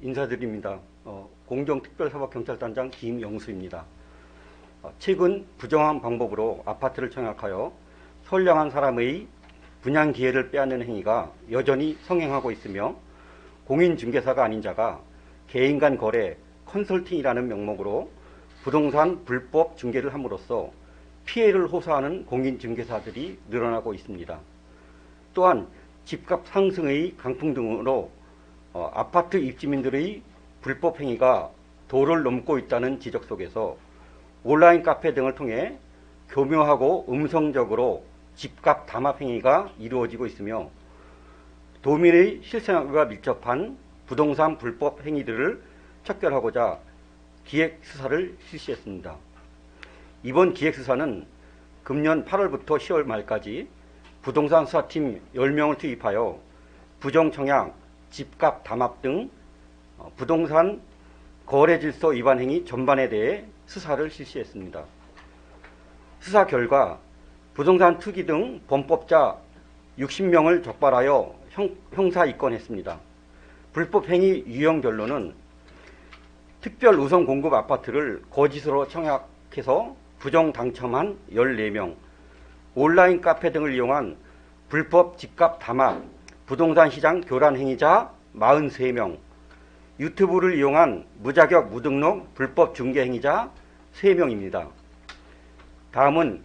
인사드립니다. 어, 공정특별사법경찰단장 김영수입니다. 어, 최근 부정한 방법으로 아파트를 청약하여 선량한 사람의 분양 기회를 빼앗는 행위가 여전히 성행하고 있으며 공인중개사가 아닌 자가 개인 간 거래 컨설팅이라는 명목으로 부동산 불법 중개를 함으로써 피해를 호소하는 공인중개사들이 늘어나고 있습니다. 또한 집값 상승의 강풍 등으로 어, 아파트 입주민들의 불법 행위가 도를 넘고 있다는 지적 속에서 온라인 카페 등을 통해 교묘하고 음성적으로 집값 담합 행위가 이루어지고 있으며 도민의 실생활과 밀접한 부동산 불법 행위들을 척결하고자 기획 수사를 실시했습니다. 이번 기획 수사는 금년 8월부터 10월 말까지 부동산 수사팀 10명을 투입하여 부정 청약, 집값 담합 등 어, 부동산 거래 질서 위반 행위 전반에 대해 수사를 실시했습니다. 수사 결과 부동산 투기 등 범법자 60명을 적발하여 형, 형사 입건했습니다. 불법 행위 유형 별로는 특별 우선 공급 아파트를 거짓으로 청약해서 부정 당첨한 14명, 온라인 카페 등을 이용한 불법 집값 담합, 부동산 시장 교란 행위자 43명, 유튜브를 이용한 무자격 무등록 불법 중개 행위자 3명입니다. 다음은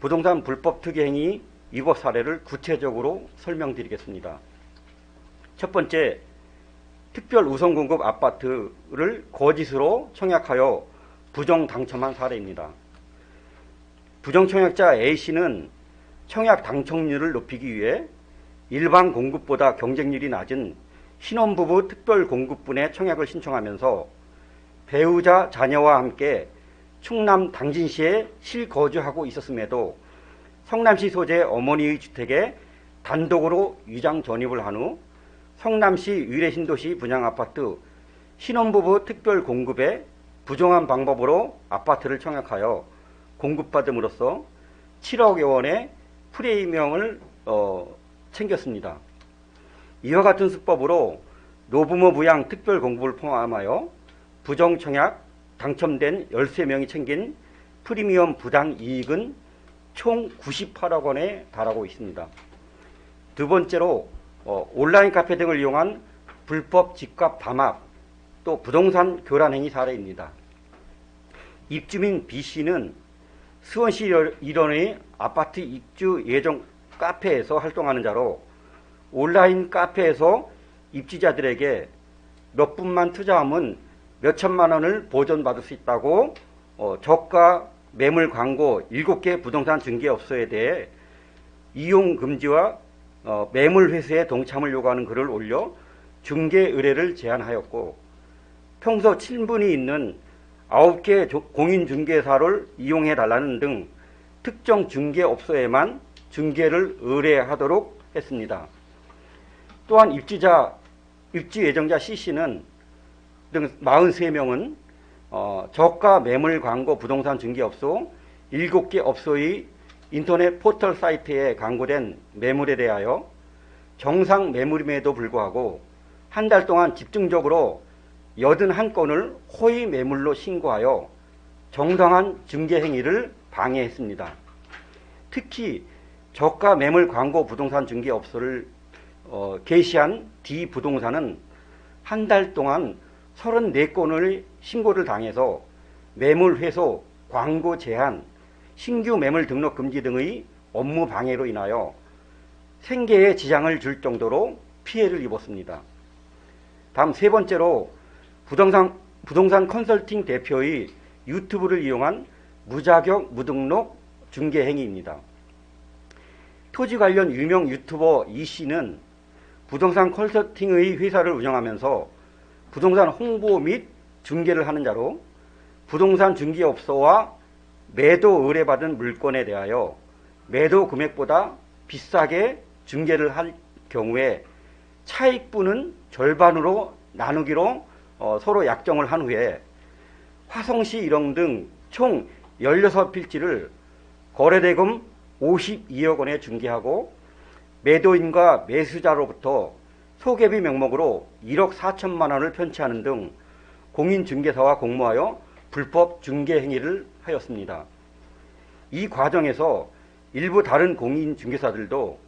부동산 불법 투기 행위 위법 사례를 구체적으로 설명드리겠습니다. 첫 번째, 특별 우선 공급 아파트를 거짓으로 청약하여 부정 당첨한 사례입니다. 부정 청약자 A씨는 청약 당첨률을 높이기 위해 일반 공급보다 경쟁률이 낮은 신혼부부 특별 공급분에 청약을 신청하면서 배우자 자녀와 함께 충남 당진시에 실거주하고 있었음에도 성남시 소재 어머니의 주택에 단독으로 위장 전입을 한 후 성남시 위례신도시 분양아파트 신혼부부 특별 공급에 부정한 방법으로 아파트를 청약하여 공급받음으로써 7억여 원의 프리미엄을 어, 챙겼습니다. 이와 같은 수법으로 노부모 부양 특별 공급을 포함하여 부정 청약 당첨된 13명이 챙긴 프리미엄 부당 이익은 총 98억 원에 달하고 있습니다. 두 번째로 어, 온라인 카페 등을 이용한 불법 집값 담합 또 부동산 교란 행위 사례입니다. 입주민 B 씨는 수원시 일원의 아파트 입주 예정 카페에서 활동하는 자로 온라인 카페에서 입주자들에게 몇 분만 투자하면 몇 천만 원을 보전받을 수 있다고 어, 저가 매물 광고 7개 부동산 중개업소에 대해 이용 금지와 어, 매물 회수에 동참을 요구하는 글을 올려 중개 의뢰를 제안하였고 평소 친분이 있는 9개 공인중개사를 이용해 달라는 등 특정 중개업소에만 중개를 의뢰하도록 했습니다. 또한 입주자, 입주 예정자 C씨는 등 43명은 어, 저가 매물 광고 부동산 중개업소 7개 업소의 인터넷 포털 사이트에 광고된 매물에 대하여 정상 매물임에도 불구하고 한 달 동안 집중적으로 81건을 호의 매물로 신고하여 정당한 중개 행위를 방해했습니다. 특히 저가 매물 광고 부동산 중개업소를 어, 게시한 D 부동산은 한 달 동안 34건의 신고를 당해서 매물 회소, 광고 제한, 신규 매물 등록 금지 등의 업무 방해로 인하여 생계에 지장을 줄 정도로 피해를 입었습니다. 다음 세 번째로 부동산, 부동산 컨설팅 대표의 유튜브를 이용한 무자격 무등록 중개 행위입니다. 토지 관련 유명 유튜버 이 씨는 부동산 컨설팅의 회사를 운영하면서 부동산 홍보 및 중개를 하는 자로 부동산 중개업소와 매도 의뢰받은 물건에 대하여 매도 금액보다 비싸게 중개를 할 경우에 차익분은 절반으로 나누기로 어, 서로 약정을 한 후에 화성시 일용 등총 16필지를 거래대금 52억 원에 중개하고 매도인과 매수자로부터 소개비 명목으로 1억 4천만 원을 편취하는 등 공인중개사와 공모하여 불법 중개 행위를 하였습니다. 이 과정에서 일부 다른 공인중개사들도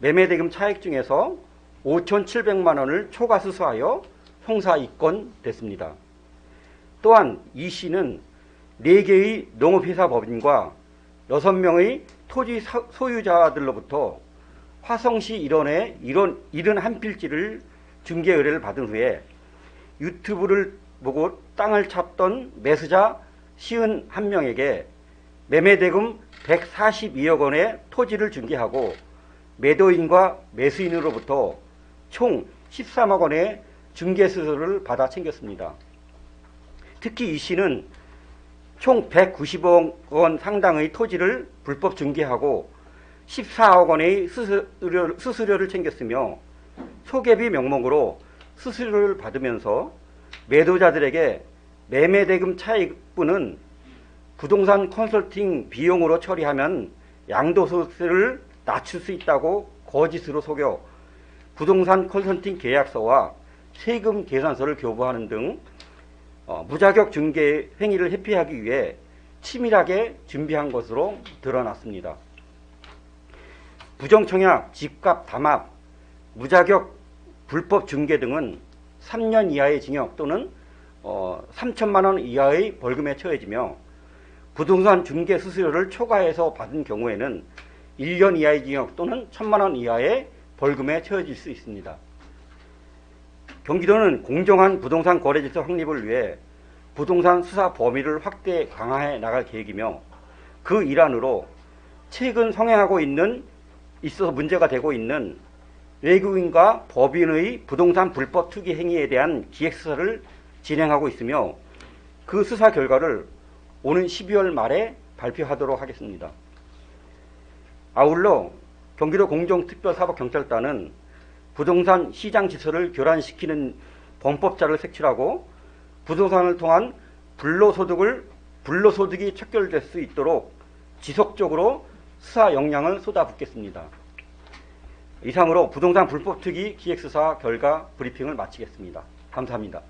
매매대금 차익 중에서 5,700만 원을 초과 수수하여 형사 입건 됐습니다. 또한 이 씨는 4개의 농업회사 법인과 6명의 토지 소- 소유자들로부터 화성시 일원의 이런 이른 한 필지를 중개 의뢰를 받은 후에 유튜브를 보고 땅을 찾던 매수자 시은 한 명에게 매매 대금 142억 원의 토지를 중개하고 매도인과 매수인으로부터 총 13억 원의 중개 수수료를 받아 챙겼습니다. 특히 이 씨는 총 190억 원 상당의 토지를 불법 중개하고 14억 원의 수수료, 수수료를 챙겼으며 소개비 명목으로 수수료를 받으면서 매도자들에게 매매대금 차익분은 부동산 컨설팅 비용으로 처리하면 양도소득세를 낮출 수 있다고 거짓으로 속여 부동산 컨설팅 계약서와 세금 계산서를 교부하는 등 어, 무자격 중개 행위를 회피하기 위해 치밀하게 준비한 것으로 드러났습니다. 부정청약, 집값 담합, 무자격 불법 중개 등은 3년 이하의 징역 또는 어, 3천만 원 이하의 벌금에 처해지며 부동산 중개 수수료를 초과해서 받은 경우에는 1년 이하의 징역 또는 1천만 원 이하의 벌금에 처해질 수 있습니다. 경기도는 공정한 부동산 거래 질서 확립을 위해 부동산 수사 범위를 확대 강화해 나갈 계획이며 그 일환으로 최근 성행하고 있는 있어서 문제가 되고 있는 외국인과 법인의 부동산 불법 투기 행위에 대한 기획 수사를 진행하고 있으며 그 수사 결과를 오는 12월 말에 발표하도록 하겠습니다. 아울러 경기도 공정특별사법경찰단은 부동산 시장 질서를 교란시키는 범법자를 색출하고 부동산을 통한 불로소득을 불로소득이 척결될 수 있도록 지속적으로 수사 역량을 쏟아붓겠습니다. 이상으로 부동산 불법 투기 기획수사 결과 브리핑을 마치겠습니다. 감사합니다.